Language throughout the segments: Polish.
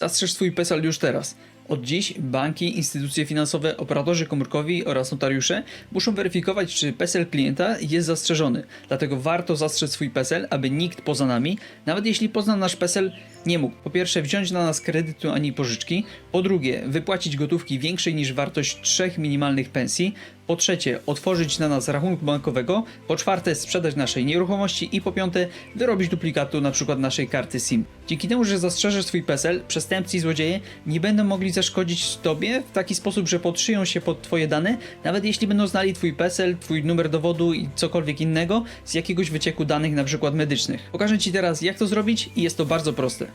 Zastrzeż swój PESEL już teraz. Od dziś banki, instytucje finansowe, operatorzy komórkowi oraz notariusze muszą weryfikować, czy PESEL klienta jest zastrzeżony. Dlatego warto zastrzec swój PESEL, aby nikt poza nami, nawet jeśli pozna nasz PESEL, nie mógł. Po pierwsze wziąć na nas kredytu ani pożyczki, po drugie wypłacić gotówki większej niż wartość trzech minimalnych pensji, po trzecie otworzyć na nas rachunku bankowego, po czwarte sprzedać naszej nieruchomości. I po piąte wyrobić duplikatu przykład naszej karty SIM. Dzięki temu, że zastrzeżesz swój PESEL, przestępcy i złodzieje nie będą mogli zaszkodzić tobie w taki sposób, że podszyją się pod twoje dane, nawet jeśli będą znali twój PESEL, twój numer dowodu i cokolwiek innego z jakiegoś wycieku danych na przykład medycznych. Pokażę ci teraz jak to zrobić i jest to bardzo proste.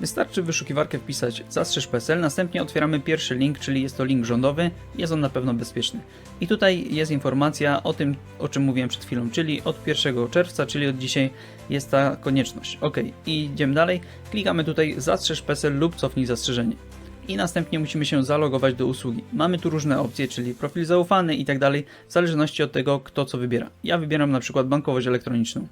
Wystarczy w wyszukiwarkę wpisać zastrzeż PESEL, następnie otwieramy pierwszy link, czyli jest to link rządowy, jest on na pewno bezpieczny. I tutaj jest informacja o tym, o czym mówiłem przed chwilą, czyli od 1 czerwca, czyli od dzisiaj jest ta konieczność. Ok, i idziemy dalej. Klikamy tutaj zastrzeż PESEL lub cofnij zastrzeżenie. I następnie musimy się zalogować do usługi. Mamy tu różne opcje, czyli profil zaufany i tak dalej, w zależności od tego, kto co wybiera. Ja wybieram na przykład bankowość elektroniczną.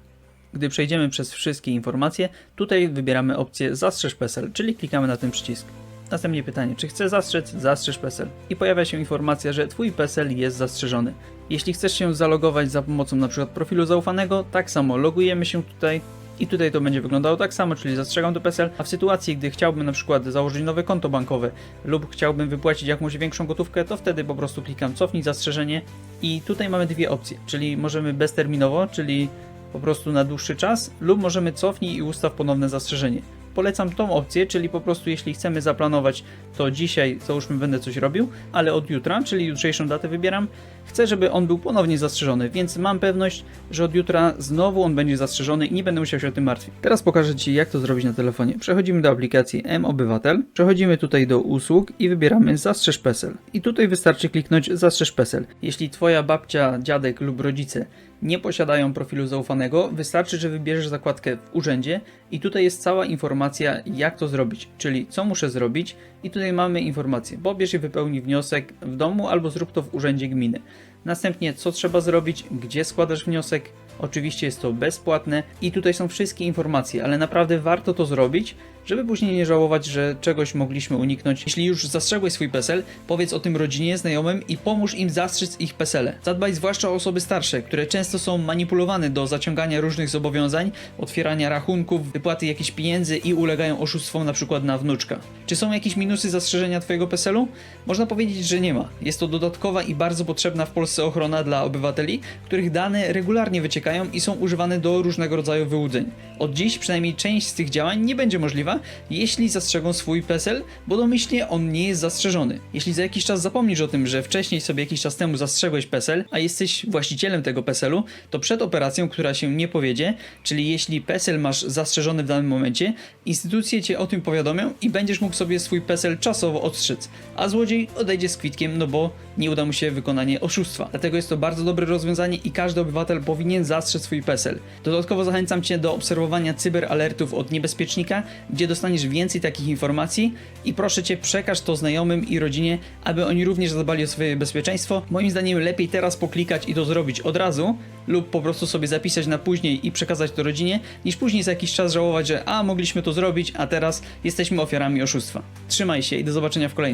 Gdy przejdziemy przez wszystkie informacje, tutaj wybieramy opcję Zastrzeż PESEL, czyli klikamy na ten przycisk. Następnie pytanie, czy chcę zastrzec? Zastrzeż PESEL. I pojawia się informacja, że Twój PESEL jest zastrzeżony. Jeśli chcesz się zalogować za pomocą np. profilu zaufanego, tak samo logujemy się tutaj i tutaj to będzie wyglądało tak samo, czyli zastrzegam to PESEL, a w sytuacji, gdy chciałbym na przykład założyć nowe konto bankowe lub chciałbym wypłacić jakąś większą gotówkę, to wtedy po prostu klikam cofnij zastrzeżenie i tutaj mamy dwie opcje, czyli możemy bezterminowo, czyli po prostu na dłuższy czas, lub możemy cofnij i ustaw ponowne zastrzeżenie. Polecam tą opcję, czyli po prostu jeśli chcemy zaplanować, to dzisiaj załóżmy będę coś robił, ale od jutra, czyli jutrzejszą datę wybieram, chcę, żeby on był ponownie zastrzeżony, więc mam pewność, że od jutra znowu on będzie zastrzeżony i nie będę musiał się o tym martwić. Teraz pokażę Ci, jak to zrobić na telefonie. Przechodzimy do aplikacji M-Obywatel, przechodzimy tutaj do usług i wybieramy Zastrzeż PESEL. I tutaj wystarczy kliknąć Zastrzeż PESEL. Jeśli Twoja babcia, dziadek lub rodzice nie posiadają profilu zaufanego, wystarczy, że wybierzesz zakładkę w urzędzie i tutaj jest cała informacja, jak to zrobić, czyli co muszę zrobić i tutaj mamy informację, pobierz i wypełnij wniosek w domu albo zrób to w urzędzie gminy. Następnie co trzeba zrobić, gdzie składasz wniosek, Oczywiście jest to bezpłatne i tutaj są wszystkie informacje, ale naprawdę warto to zrobić, żeby później nie żałować, że czegoś mogliśmy uniknąć. Jeśli już zastrzegłeś swój PESEL, powiedz o tym rodzinie, znajomym i pomóż im zastrzec ich PESELe. Zadbaj zwłaszcza o osoby starsze, które często są manipulowane do zaciągania różnych zobowiązań, otwierania rachunków, wypłaty jakichś pieniędzy i ulegają oszustwom na przykład na wnuczka. Czy są jakieś minusy zastrzeżenia Twojego PESEL-u? Można powiedzieć, że nie ma. Jest to dodatkowa i bardzo potrzebna w Polsce ochrona dla obywateli, których dane regularnie wyciekają i są używane do różnego rodzaju wyłudzeń. Od dziś przynajmniej część z tych działań nie będzie możliwa, jeśli zastrzegą swój PESEL, bo domyślnie on nie jest zastrzeżony. Jeśli za jakiś czas zapomnisz o tym, że wcześniej sobie jakiś czas temu zastrzegłeś PESEL, a jesteś właścicielem tego PESEL-u, to przed operacją, która się nie powiedzie, czyli jeśli PESEL masz zastrzeżony w danym momencie, instytucje cię o tym powiadomią i będziesz mógł sobie swój PESEL czasowo odstrzec, a złodziej odejdzie z kwitkiem, no bo nie uda mu się wykonanie oszustwa. Dlatego jest to bardzo dobre rozwiązanie i każdy obywatel powinien zastrzec swój PESEL. Dodatkowo zachęcam Cię do obserwowania cyberalertów od niebezpiecznika, gdzie dostaniesz więcej takich informacji i proszę Cię przekaż to znajomym i rodzinie, aby oni również zadbali o swoje bezpieczeństwo. Moim zdaniem lepiej teraz poklikać i to zrobić od razu lub po prostu sobie zapisać na później i przekazać to rodzinie, niż później za jakiś czas żałować, że a mogliśmy to zrobić, a teraz jesteśmy ofiarami oszustwa. Trzymaj się i do zobaczenia w kolejnym.